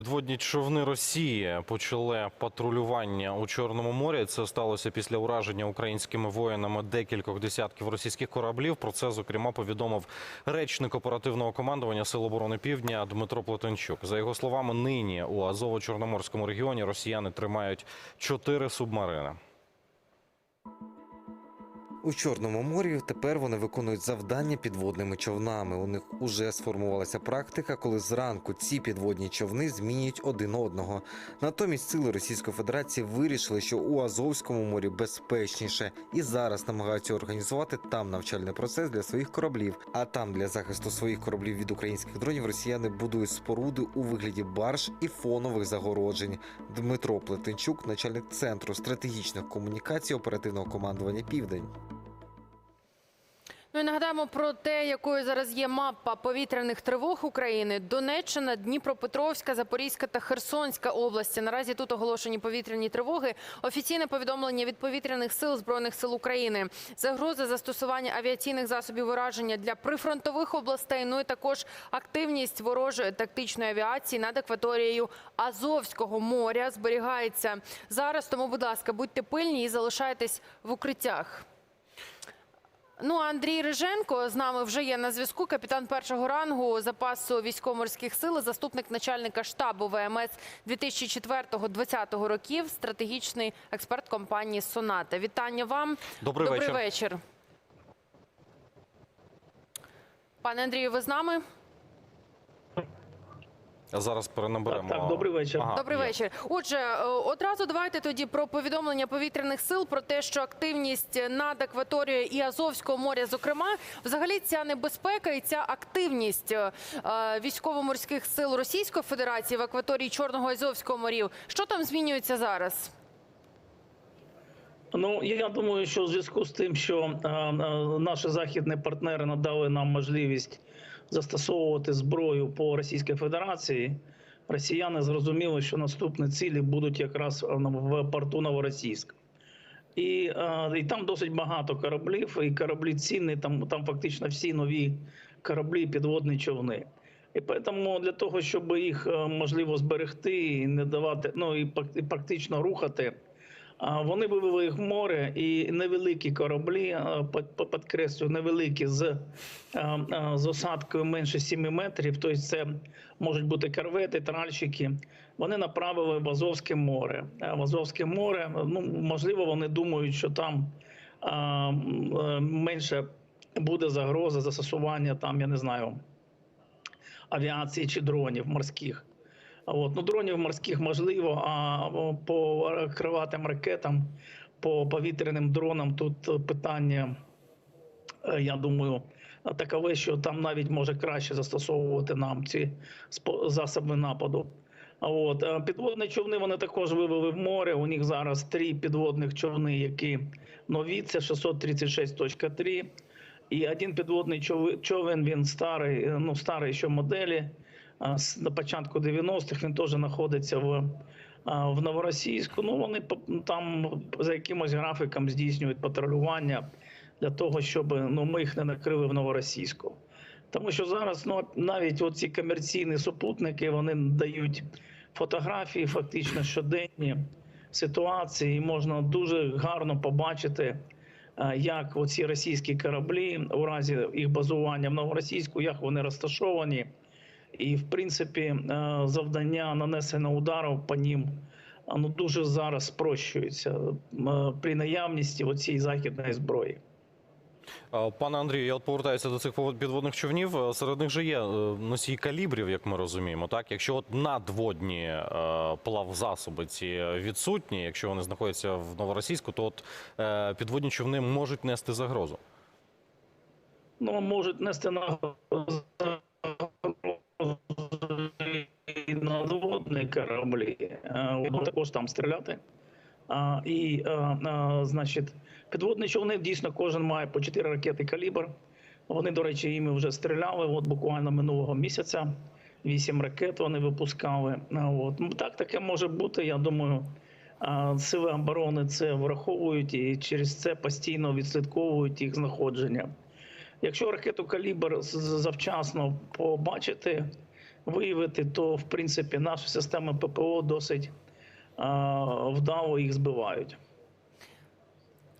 Підводні човни Росії почали патрулювання у Чорному морі. Це сталося після ураження українськими воїнами декількох десятків російських кораблів. Про це зокрема повідомив речник оперативного командування Сил оборони Півдня Дмитро Плетенчук. За його словами, нині у Азово-Чорноморському регіоні росіяни тримають чотири субмарини. У Чорному морі тепер вони виконують завдання підводними човнами. У них уже сформувалася практика, коли зранку ці підводні човни змінюють один одного. Натомість сили Російської Федерації вирішили, що у Азовському морі безпечніше, і зараз намагаються організувати там навчальний процес для своїх кораблів. А там для захисту своїх кораблів від українських дронів росіяни будують споруди у вигляді барж і фонових загороджень. Дмитро Плетенчук, начальник центру стратегічних комунікацій оперативного командування Південь. Ну і нагадаємо про те, якою зараз є мапа повітряних тривог України. Донеччина, Дніпропетровська, Запорізька та Херсонська області. Наразі тут оголошені повітряні тривоги. Офіційне повідомлення від повітряних сил збройних сил України. Загроза застосування авіаційних засобів ураження для прифронтових областей. Ну і також активність ворожої тактичної авіації над акваторією Азовського моря зберігається зараз. Тому, будь ласка, будьте пильні і залишайтесь в укриттях. Ну, Андрій Риженко з нами вже є на зв'язку. Капітан першого рангу запасу військово-морських сил, заступник начальника штабу ВМС 2004-2020 років, стратегічний експерт компанії Соната. Вітання вам. Добрий, Добрий вечір. вечір. Пане Андрію, ви з нами? Зараз перенаберемо. Так, так, добрий вечір. Ага, Добрий є. вечір. Отже, е, одразу давайте тоді про повідомлення повітряних сил про те, що активність над акваторією і Азовського моря, зокрема, взагалі ця небезпека і ця активність е, е, військово-морських сил Російської Федерації в акваторії Чорного і Азовського морів. Що там змінюється зараз? Ну я думаю, що в зв'язку з тим, що е, наші західні партнери надали нам можливість застосовувати зброю по Російській Федерації, росіяни зрозуміли, що наступні цілі будуть якраз е, в порту Новоросійськ. І, е, і там досить багато кораблів, і кораблі цінні, там, там фактично всі нові кораблі, підводні човни. І тому для того, щоб їх е, можливо зберегти і не давати, ну і практично рухати. Вони вивели їх в море, і невеликі кораблі, е, під- під- підкреслю, невеликі з, з осадкою менше 7 метрів, тобто це можуть бути корвети, тральщики. Вони направили в Азовське море. В Азовське море, ну можливо, вони думають, що там е, менше буде загроза застосування там, я не знаю, авіації чи дронів морських. От, ну, дронів морських можливо, а по криватим ракетам, по повітряним дронам тут питання, е, я думаю, такове, що там навіть може краще застосовувати нам ці засоби нападу. От е, підводні човни вони також вивели в море. У них зараз три підводних човни, які нові. Це 636.3. І один підводний чов- човен, він старий, е, ну старий ще моделі. На початку 90-х він теж знаходиться в, в Новоросійську. Ну вони там за якимось графіком здійснюють патрулювання для того, щоб ну ми їх не накрили в Новоросійську. Тому що зараз ну навіть оці комерційні супутники вони дають фотографії, фактично щоденні ситуації. і Можна дуже гарно побачити, як оці російські кораблі у разі їх базування в новоросійську, як вони розташовані, і в принципі е, завдання нанесення ударів по ним ну дуже зараз спрощується е, при наявності оцієї західної зброї. Пане Андрію, я от повертаюся до цих підводних човнів. Е, Серед них же є носії калібрів, як ми розуміємо. Так, якщо от надводні плавзасоби ці відсутні, якщо вони знаходяться в новоросійську, то от підводні човни можуть нести загрозу. ну, можуть нести на і надводні кораблі, Е, також там стріляти. А, і, е, е, значить, підводні човни дійсно кожен має по 4 ракети калібр. Вони, до речі, іми вже стріляли. От буквально минулого місяця. 8 ракет вони випускали. От. Ну, Так, таке може бути. Я думаю, сили оборони це враховують і через це постійно відслідковують їх знаходження. Якщо ракету калібр завчасно побачити, виявити, то в принципі наші системи ППО досить вдало їх збивають.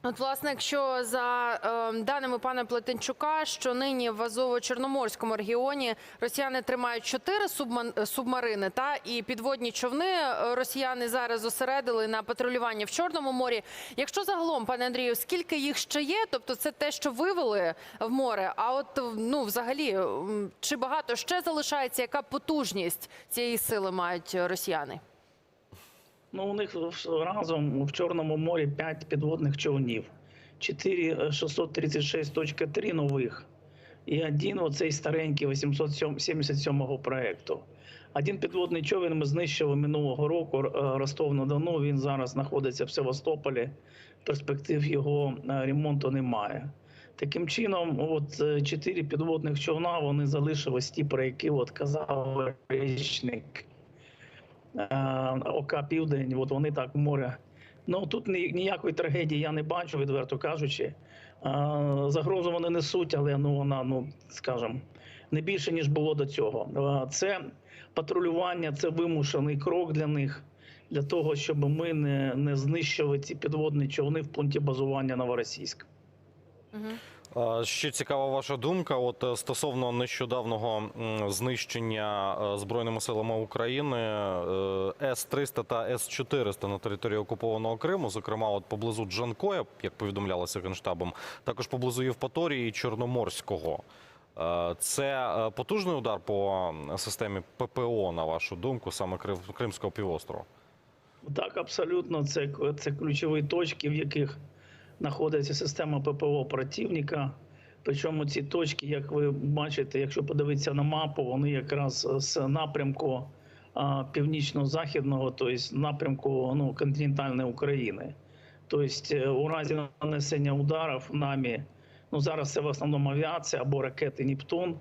От, власне, якщо за е, даними пана Плетенчука, що нині в Азово-Чорноморському регіоні росіяни тримають чотири субмарини, та і підводні човни е, росіяни зараз зосередили на патрулюванні в Чорному морі. Якщо загалом, пане Андрію, скільки їх ще є? Тобто, це те, що вивели в море. А от ну, взагалі, чи багато ще залишається? Яка потужність цієї сили мають росіяни? Ну, у них разом в Чорному морі 5 підводних човнів, 4 е, 636.3 нових і один оцей старенький 877 проекту. Один підводний човен ми знищили минулого року е, Ростов-на-Дону. Він зараз знаходиться в Севастополі. Перспектив його е, ремонту немає. Таким чином, от чотири підводних човна вони залишились ті, про які от казав річник. Е, ОК Південь, от вони так в море. Ну тут ніякої трагедії я не бачу, відверто кажучи. Е, Загрозу вони несуть, але ну вона, ну скажімо, не більше ніж було до цього. Е, Це патрулювання, це вимушений крок для них, для того, щоб ми не, не знищили ці підводні човни в пункті базування Новоросійськ. Угу. А, Ще цікава ваша думка. От е, стосовно нещодавнього знищення е, збройними силами України С 300 та С 400 на території окупованого Криму, зокрема, от поблизу Джанкоя, як повідомлялося генштабом, також поблизу Євпаторії і Чорноморського. Е, Це е, потужний удар по системі ППО, на вашу думку, саме Кримського півострова. Так, абсолютно, це, це ключові точки, в яких знаходиться система ППО противника. Причому ці точки, як ви бачите, якщо подивитися на мапу, вони якраз з напрямку північно-західного, тобто напрямку ну, континентальної України. Тобто, е, у разі нанесення ударів нами, ну зараз це в основному авіація або ракети Нептун.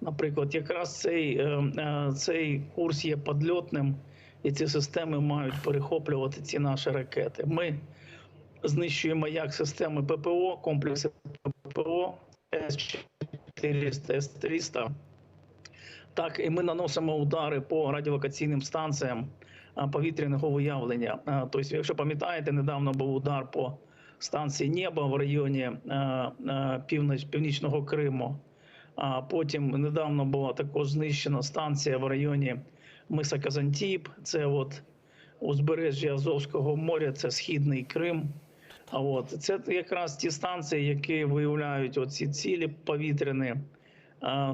Наприклад, якраз цей, е, е, цей курс є підльотним, і ці системи мають перехоплювати ці наші ракети. Ми знищуємо як системи ППО, комплекси ППО С-400, С-300, так і ми наносимо удари по радіолокаційним станціям повітряного виявлення. Тобто, якщо пам'ятаєте, недавно був удар по станції Небо в районі північ, північного Криму. А потім недавно була також знищена станція в районі Миса Казантіп. Це от узбережжя Азовського моря, це Східний Крим. А от це якраз ті станції, які виявляють оці цілі повітряні.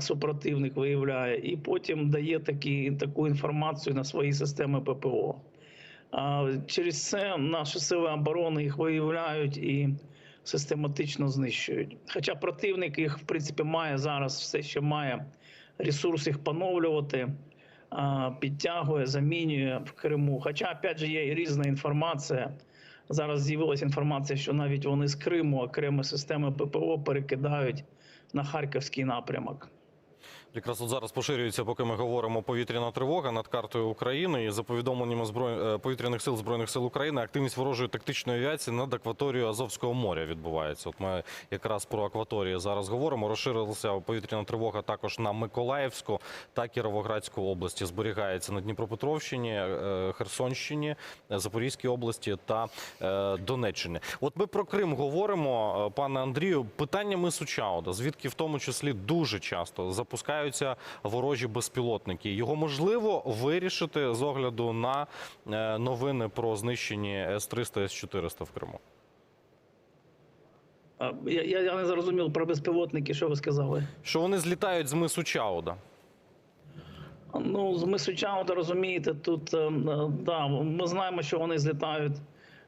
Супротивник виявляє, і потім дає такі, таку інформацію на свої системи ППО. Через це наші сили оборони їх виявляють і систематично знищують. Хоча противник їх, в принципі, має зараз все ще має ресурс їх поновлювати, підтягує, замінює в Криму. Хоча, опять же, є і різна інформація. Зараз з'явилася інформація, що навіть вони з Криму окремі системи ППО перекидають на харківський напрямок. Якраз от зараз поширюється, поки ми говоримо повітряна тривога над картою України. І за повідомленнями зброй... е, повітряних сил збройних сил України, активність ворожої тактичної авіації над акваторією Азовського моря відбувається. От ми якраз про акваторії зараз говоримо. Розширилася повітряна тривога також на Миколаївську та Кіровоградську області. Зберігається на Дніпропетровщині, е, Херсонщині, Запорізькій області та е, Донеччині. От ми про Крим говоримо, пане Андрію. Питання мису звідки в тому числі дуже часто запускаються ворожі безпілотники. Його можливо вирішити з огляду на е, новини про знищені С-300, С-400 в Криму. Я, я, я не зрозумів про безпілотники, що ви сказали. Що вони злітають з мису Чауда? Ну, з Мисучауда, розумієте, тут е, е, да, ми знаємо, що вони злітають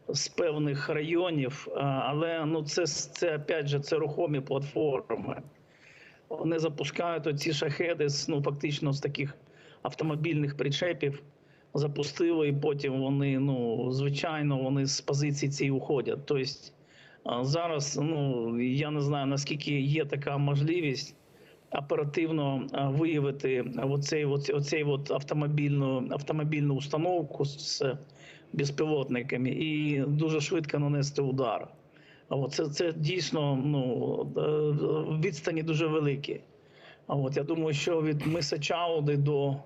з певних районів, але ну це це опять же це рухомі платформи. Вони запускають оці шахеди з ну фактично з таких автомобільних причепів. Запустили, і потім вони, ну звичайно, вони з позиції цієї уходять. Тобто зараз, ну я не знаю наскільки є така можливість оперативно виявити оцей, оцей, оцей от автомобільну, автомобільну установку з безпілотниками і дуже швидко нанести удар. Це, це дійсно ну, е, відстані дуже великі. От я думаю, що від миса Чауди до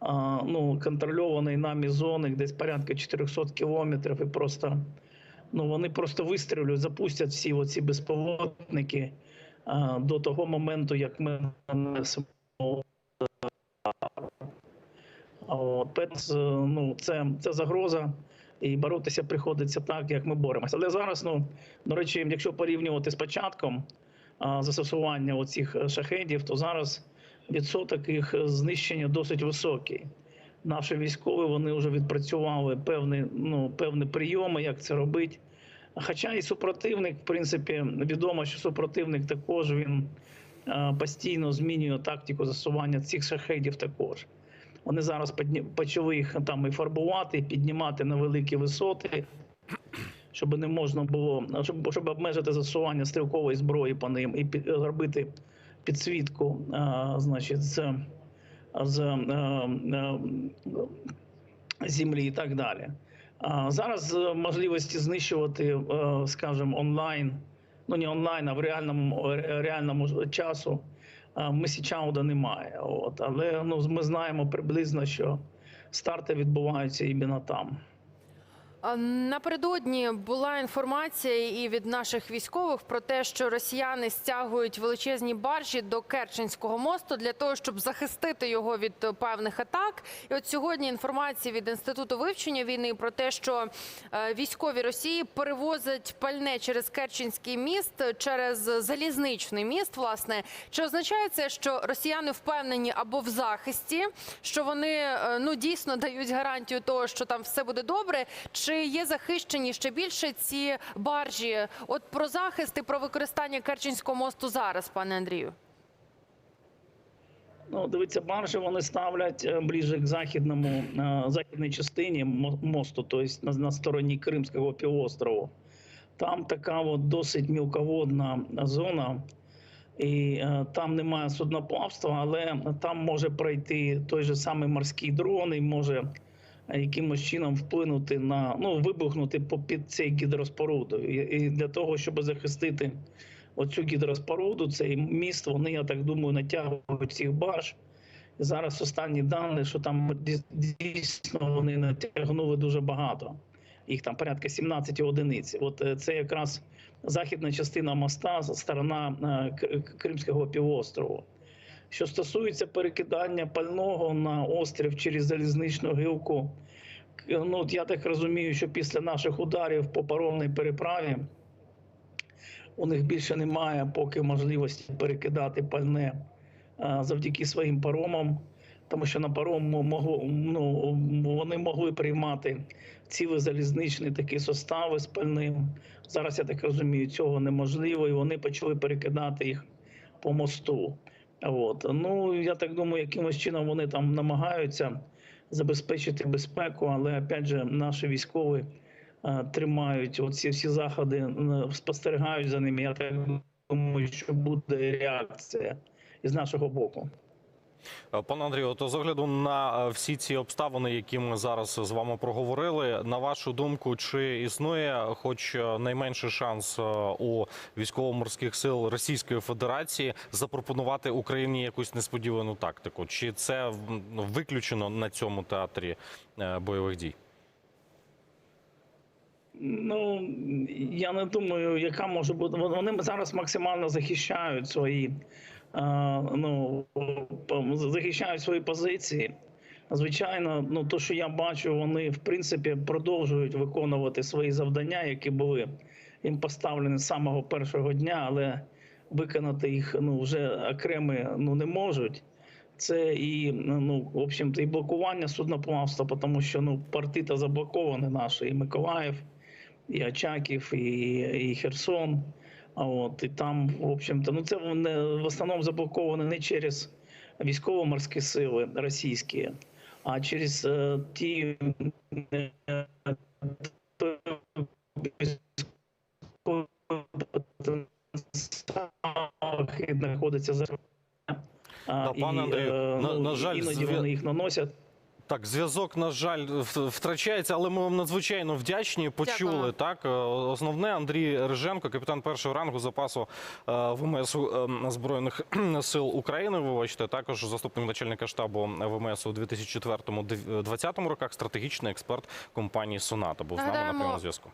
а, ну, контрольованої нами зони, десь порядка 400 кілометрів, і просто ну, вони просто вистрілюють, запустять всі оці безпілотники а, до того моменту, як ми нанесемо. Ну, це, це загроза, і боротися приходиться так, як ми боремося. Але зараз, ну, до речі, якщо порівнювати з початком застосування оцих шахедів, то зараз відсоток їх знищення досить високий. Наші військові вони вже відпрацювали певні, ну, певні прийоми, як це робити. Хоча і супротивник, в принципі, відомо, що супротивник також він е, постійно змінює тактику застосування цих шахедів також. Вони зараз почали їх там і фарбувати, і піднімати на великі висоти, щоб не можна було, щоб, щоб обмежити застосування стрілкової зброї по ним і під, зробити підсвітку, а, значить, з, з е, е, землі і так далі. А зараз е, можливості знищувати, скажімо, онлайн, ну не онлайн, а в реальному реальному часу Месічауда немає. От. Але ну, ми знаємо приблизно, що старти відбуваються іменно там. Напередодні була інформація і від наших військових про те, що росіяни стягують величезні баржі до Керченського мосту для того, щоб захистити його від певних атак. І от сьогодні інформація від інституту вивчення війни про те, що е, військові Росії перевозять пальне через Керченський міст, через залізничний міст. Власне, чи означає це, що росіяни впевнені або в захисті, що вони е, ну дійсно дають гарантію того, що там все буде добре? Чи є захищені ще більше ці баржі? От про захист і про використання Керченського мосту зараз, пане Андрію. Ну, дивіться, баржі вони ставлять е, ближче к західному е, західній частині мосту, тобто на, стороні Кримського півострову. Там така от досить мілководна зона, і е, там немає судноплавства, але там може пройти той же самий морський дрон і може якимось чином вплинути на ну вибухнути попід цей гідроспорудою. І, для того, щоб захистити оцю гідроспоруду, цей міст, вони, я так думаю, натягують цих барж. Зараз останні дані, що там дійсно вони натягнули дуже багато. Їх там порядка 17 одиниць. От е, це якраз західна частина моста, сторона е, Кримського півострову. Що стосується перекидання пального на острів через залізничну гілку, ну от я так розумію, що після наших ударів по паромній переправі у них більше немає поки можливості перекидати пальне а, завдяки своїм паромам, тому що на парому могло, ну, вони могли приймати цілі залізничні такі состави з пальним. Зараз я так розумію, цього неможливо, і вони почали перекидати їх по мосту. От. Ну я так думаю, якимось чином вони там намагаються забезпечити безпеку, але опять же наші військові е, тримають оці всі заходи, е, спостерігають за ними. Я так думаю, що буде реакція із нашого боку. Е, Пане Андрію, то з огляду на е, всі ці обставини, які ми зараз з вами проговорили, на вашу думку, чи існує хоч е, найменший шанс у військово-морських сил Російської Федерації запропонувати Україні якусь несподівану тактику? Чи це виключено на цьому театрі бойових дій? Ну я не думаю, яка може бути. Вони зараз максимально захищають свої, ну захищають свої позиції. Звичайно, ну то, що я бачу, вони в принципі продовжують виконувати свої завдання, які були їм поставлені з самого першого дня, але виконати їх ну вже окремі ну не можуть. Це і ну в общем-то, і блокування судноплавства, тому що ну порти то заблоковані наші і Миколаїв, і Очаків, і, і Херсон. От і там, в общем-то, ну це вони в основному заблоковано не через військово-морські сили російські, а через е, ті е, знаходиться за а, Да, пане Андрію, е, на- ну, на жаль, іноді вони їх наносять. Так, зв'язок, на жаль, втрачається, але ми вам надзвичайно вдячні. Почули Дякую. так. Е, Основне Андрій Риженко, капітан першого рангу запасу е, ВМС е, збройних сил України. Вибачте, також заступник начальника штабу ВМС у 2004-2020 роках, стратегічний експерт компанії Соната. Був з нами на прямому зв'язку.